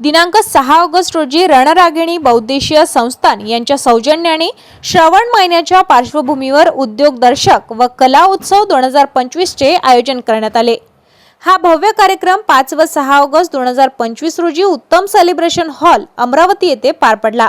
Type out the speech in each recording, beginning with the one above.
दिनांक सहा ऑगस्ट रोजी रणरागिणी बौद्देशीय संस्थान यांच्या सौजन्याने श्रावण महिन्याच्या पार्श्वभूमीवर उद्योगदर्शक व कला उत्सव दोन हजार पंचवीसचे आयोजन करण्यात आले. हा भव्य कार्यक्रम पाच व सहा ऑगस्ट दोन हजार पंचवीस रोजी उत्तम सेलिब्रेशन हॉल अमरावती येथे पार पडला.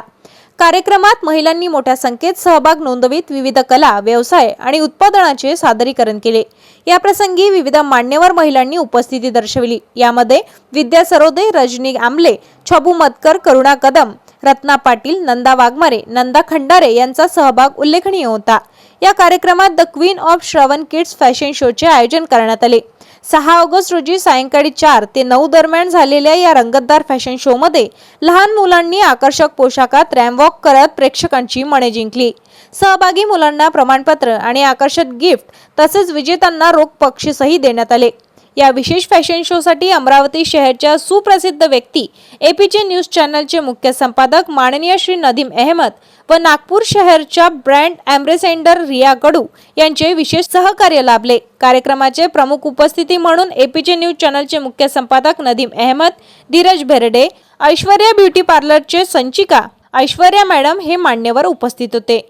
कार्यक्रमात महिलांनी मोठ्या संख्येत सहभाग नोंदवित विविध कला व्यवसाय आणि उत्पादनाचे सादरीकरण केले. या प्रसंगी विविध मान्यवर महिलांनी उपस्थिती दर्शविली. यामध्ये विद्या सरोदे रजनी आमले छबू मतकर करुणा कदम रत्ना पाटील नंदा वाघमारे नंदा खंडारे यांचा सहभाग उल्लेखनीय होता. या कार्यक्रमात the queen of Shravan kids fashion शोचे आयोजन करण्यात आले. सहा ऑगस्ट रोजी सायंकाळी चार ते नऊ दरम्यान झालेल्या या रंगतदार फॅशन शोमध्ये लहान मुलांनी आकर्षक पोशाखात रॅमवॉक करत प्रेक्षकांची मने जिंकली. सहभागी मुलांना प्रमाणपत्र आणि आकर्षक गिफ्ट तसेच विजेत्यांना रोख बक्षीसही देण्यात आले. या विशेष फॅशन शोसाठी अमरावती शहरच्या सुप्रसिद्ध व्यक्ती एपीजे न्यूज चॅनलचे मुख्य संपादक माननीय श्री नदीम अहमद व नागपूर शहरच्या ब्रँड अँब्रेसेंडर रिया कडू यांचे विशेष सहकार्य लाभले. कार्यक्रमाचे प्रमुख उपस्थिती म्हणून एपीजे न्यूज चॅनलचे मुख्य संपादक नदीम अहमद धीरज भेरडे ऐश्वर्या ब्युटी पार्लरचे संचिका ऐश्वर्या मॅडम हे मान्यवर उपस्थित होते.